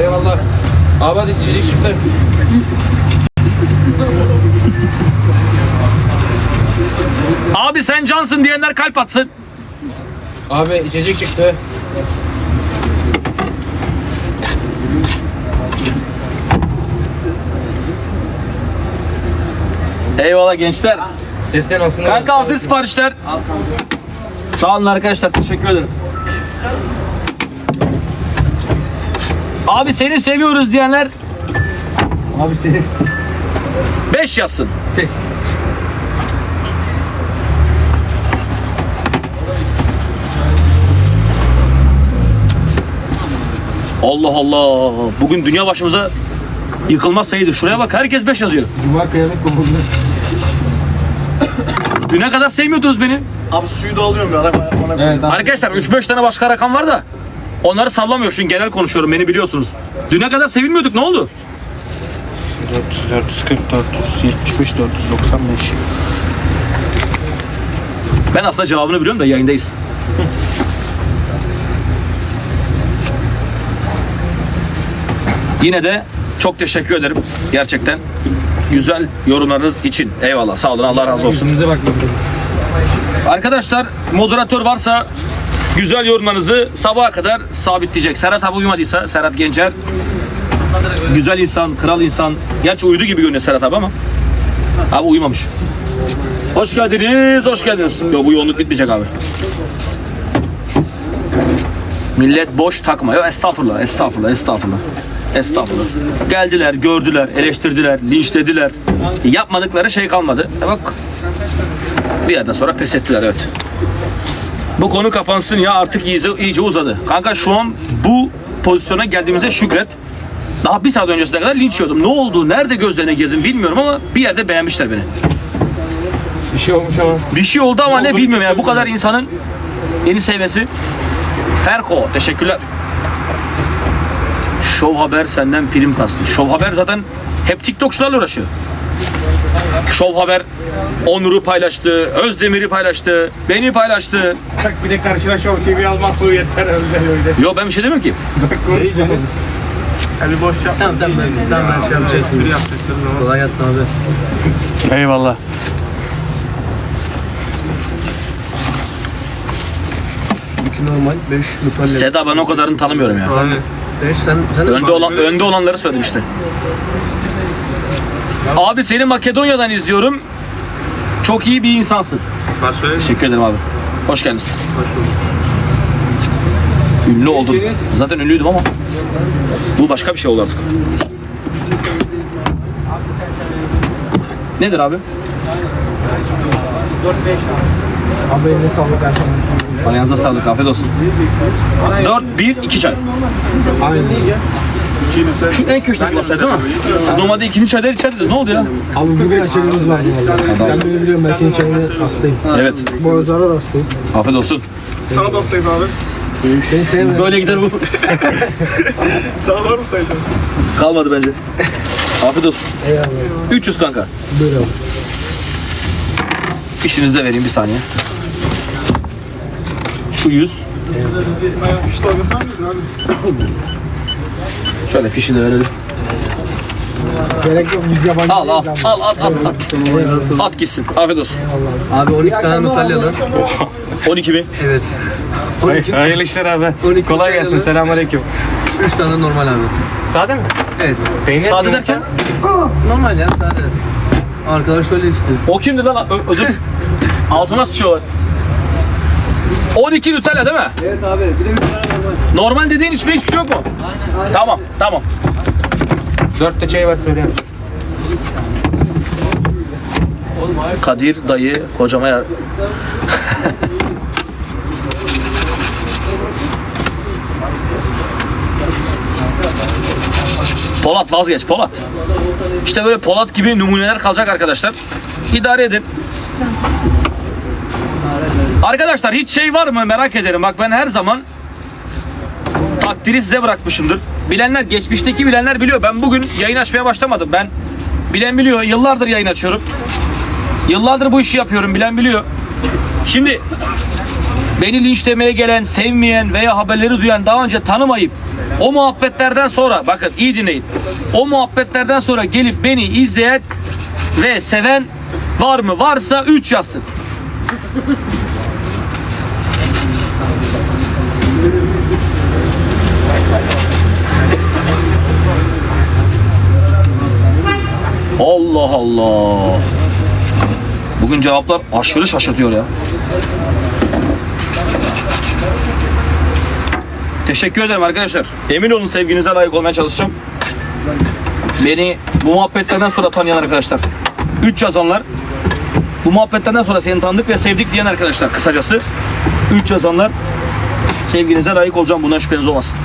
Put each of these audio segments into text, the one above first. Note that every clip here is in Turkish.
Eyvallah. Abi hadi içecek çıktı. Abi sen cansın diyenler kalp atsın. Abi içecek çıktı. Eyvallah gençler. Seslen aslında. Kanka hazır siparişler. Sağ olun arkadaşlar teşekkür ederim. Abi seni seviyoruz diyenler Abi seni. 5 yazsın. Tek. Allah Allah. Bugün dünya başımıza yıkılmaz sayıdır. Şuraya bak herkes 5 yazıyor. Cuma kıyamet kopuldu. Düne kadar sevmiyordunuz beni. Abi suyu da alıyorum bir. Evet abi. Arkadaşlar 3-5 tane başka rakam var da onları sallamıyor. Şimdi genel konuşuyorum beni biliyorsunuz. Düne kadar sevilmiyorduk ne oldu? 400, 440, 475, 495. Ben aslında cevabını biliyorum da yayındayız. Yine de çok teşekkür ederim. Gerçekten güzel yorumlarınız için. Eyvallah. Sağ olun. Allah razı olsun. Arkadaşlar moderatör varsa güzel yorumlarınızı sabaha kadar sabitleyecek. Serhat abi uyumadıysa Serhat Gencer güzel insan, kral insan. Gerçi uyudu gibi görünüyor Serhat abi ama. Abi uyumamış. Hoş geldiniz, hoş geldiniz. Yok bu yoğunluk bitmeyecek abi. Millet boş takma. Yok estağfurullah, estağfurullah, estağfurullah. Estağfurullah. Geldiler, gördüler, eleştirdiler, linçlediler. Yapmadıkları şey kalmadı. E bak bir yerden sonra pes ettiler evet. Bu konu kapansın ya artık iyice, iyice uzadı. Kanka şu an bu pozisyona geldiğimize şükret. Daha bir saat öncesine kadar linç yiyordum. Ne oldu? Nerede gözlerine girdim bilmiyorum ama bir yerde beğenmişler beni. Bir şey olmuş ama. Bir şey oldu ama ne bilmiyorum yani. Bu kadar insanın yeni sevmesi. Ferko teşekkürler. Şov Haber senden prim kastı. Şov Haber zaten hep TikTokçularla uğraşıyor. Şov Haber Onur'u paylaştı, Özdemir'i paylaştı, beni paylaştı. Bak bir de karşına Show TV almak bu yeter öyle öyle. Yo ben bir şey demiyorum ki. Ali boş yapma. Tamam tamam ben, tamam ben şey yapacağız. Espri yapacaksın ama. Kolay gelsin abi. Eyvallah. İki normal, beş. Seda ben o kadarını tanımıyorum ya. Aynen. Beş sen, sen de Önde olan önde olanları söyledim işte. Abi seni Makedonya'dan izliyorum. Çok iyi bir insansın. Başka Teşekkür ederim abi. Hoş geldiniz. Ünlü oldum. Zaten ünlüydüm ama bu başka bir şey oldu artık. Nedir abi? Abi eline sağlık Ersan. Ayağınıza sağlık. Afiyet olsun. 4, 1, 2 çay. Aynen. Şu en köşedeki masaya değil mi? Siz normalde ikinci çayları içerdiniz. Ne oldu ya? Abi bugün açılımız var valla. Sen beni biliyorsun ben senin çayına hastayım. Evet. Boğazlara da hastayız. Afiyet olsun. Sana da sayın abi. Seni sevmiyorum. Böyle gider bu. Daha var mı sayın? Kalmadı bence. Afiyet olsun. Eyvallah. 300 kanka. Buyur abi. Fişinizi de vereyim bir saniye. Şu 100. Fiş dalgasına mı girdin abi? Şöyle fişini de verelim. Gerek yok biz yabancı Al al değiliz ama. al at at at. At gitsin. Afiyet olsun. Abi 12 tane Nutella'lı. 12 mi? Evet. Hayırlı işler abi. 12 Kolay gelsin. Nutella'lı, Selamünaleyküm. 3 tane normal abi. Sade mi? Evet. Peynir Sade yumurta. derken Normal ya sade. Arkadaş öyle istiyor. o kimdi lan? Ö- ödül. Altına sıçıyorlar. 12 Nutella değil mi? Evet abi. Bir de bir tane normal. Normal dediğin içinde hiçbir şey yok mu? Tamam, tamam. Dört de çay var söyle. Kadir dayı kocama ya. Polat vazgeç Polat. İşte böyle Polat gibi numuneler kalacak arkadaşlar. İdare edin. Arkadaşlar hiç şey var mı merak ederim. Bak ben her zaman takdiri size bırakmışımdır. Bilenler, geçmişteki bilenler biliyor. Ben bugün yayın açmaya başlamadım. Ben bilen biliyor. Yıllardır yayın açıyorum. Yıllardır bu işi yapıyorum. Bilen biliyor. Şimdi beni linçlemeye gelen, sevmeyen veya haberleri duyan daha önce tanımayıp o muhabbetlerden sonra bakın iyi dinleyin. O muhabbetlerden sonra gelip beni izleyen ve seven var mı? Varsa 3 yazsın. Allah Allah. Bugün cevaplar aşırı şaşırtıyor ya. Teşekkür ederim arkadaşlar. Emin olun sevginize layık olmaya çalışacağım. Beni bu muhabbetlerden sonra tanıyan arkadaşlar. 3 yazanlar. Bu muhabbetlerden sonra seni tanıdık ve sevdik diyen arkadaşlar kısacası. 3 yazanlar sevginize layık olacağım. Buna şüpheniz olmasın.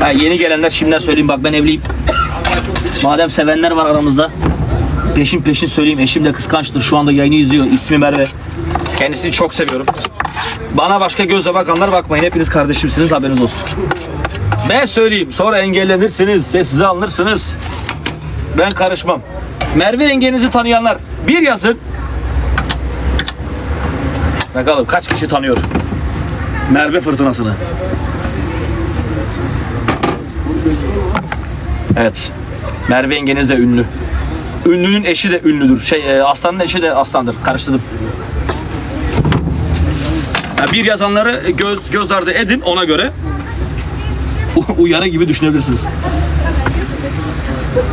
Ha, yeni gelenler şimdiden söyleyeyim bak ben evliyim. Madem sevenler var aramızda. Peşin peşin söyleyeyim eşim de kıskançtır. Şu anda yayını izliyor. İsmi Merve. Kendisini çok seviyorum. Bana başka gözle bakanlar bakmayın. Hepiniz kardeşimsiniz haberiniz olsun. Ben söyleyeyim. Sonra engellenirsiniz. Sessize alınırsınız. Ben karışmam. Merve yengenizi tanıyanlar bir yazın. Bakalım kaç kişi tanıyor Merve fırtınasını. Evet. Merve yengeniz de ünlü. Ünlünün eşi de ünlüdür. Şey, e, aslanın eşi de aslandır. Karıştırdım. Bir yazanları göz, göz ardı edin ona göre. Uyarı gibi düşünebilirsiniz.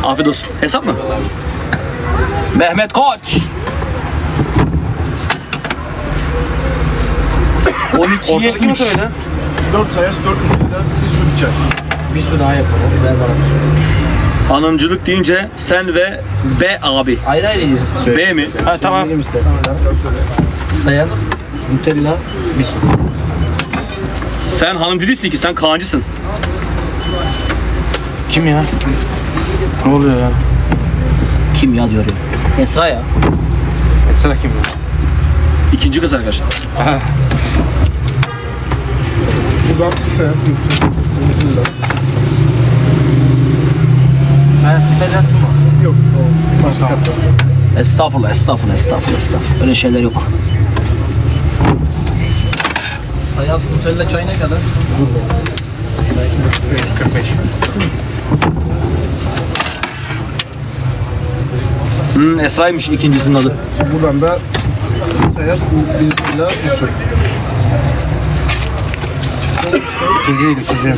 Afiyet olsun. Hesap mı? Mehmet Koç. 12'ye 3. 4 sayas 4 lira bir su içer. Bir su daha yapalım. Ver bana bir su. Hanımcılık deyince sen ve B abi. Ayrı ayrı söyle. B mi? Ha tamam. Sayas, Nutella, bir su. Sen hanımcı değilsin ki sen Kaan'cısın. Kim ya? Ne oluyor ya? Kim ya diyor ya. Esra ya. Esra kim ya? İkinci kız arkadaşlar. Buradan. Sayas, Nutella, su mu? Yok başka. Estağfurullah, estağfurullah, estağfurullah, estağfurullah. Öyle şeyler yok. Sayas, Nutella çay ne kadar? 145. Hmm, Esra'ymış ikincisinin adı. Buradan da bir sayas bir suyla bir su. İkinci değil, üçüncü.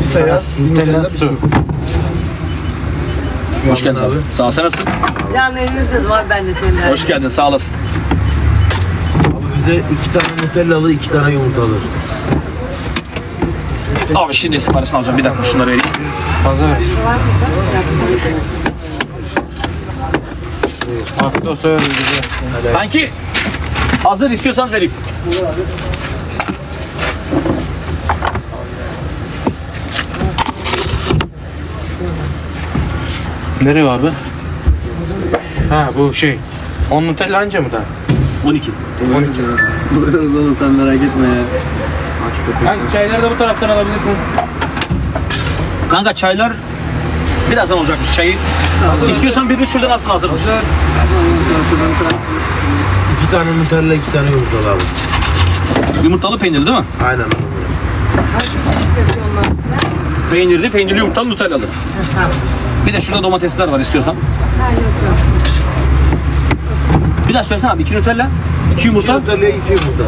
Bir sayas Nutella su. Hoş geldin abi. Sağ ol. Sen nasılsın? Can elinizde var ben de seninle. Hoş geldin. Sağ olasın. Bize iki tane Nutellalı, iki tane yumurtalı. Abi şimdi siparişini alacağım. Bir dakika şunları vereyim. Fazla ver. Afiyet olsun. Kanki hazır istiyorsanız vereyim. Nereye abi? Ha bu şey. 10 Nutella anca mı da? 12. Buyurunuz oğlum sen merak etme ya. Kanka çayları da bu taraftan alabilirsin. Kanka çaylar birazdan olacakmış çayı. İstiyorsan birini şuradan aslında hazırmış. İki tane Nutella, iki tane yumurtalı abi. Yumurtalı peynirli değil mi? Aynen. Peynirli, peynirli yumurtalı nutellalı. Bir de şurada domatesler var istiyorsan. Bir daha söylesene abi. iki Nutella, iki yumurta. Nutella, iki yumurta.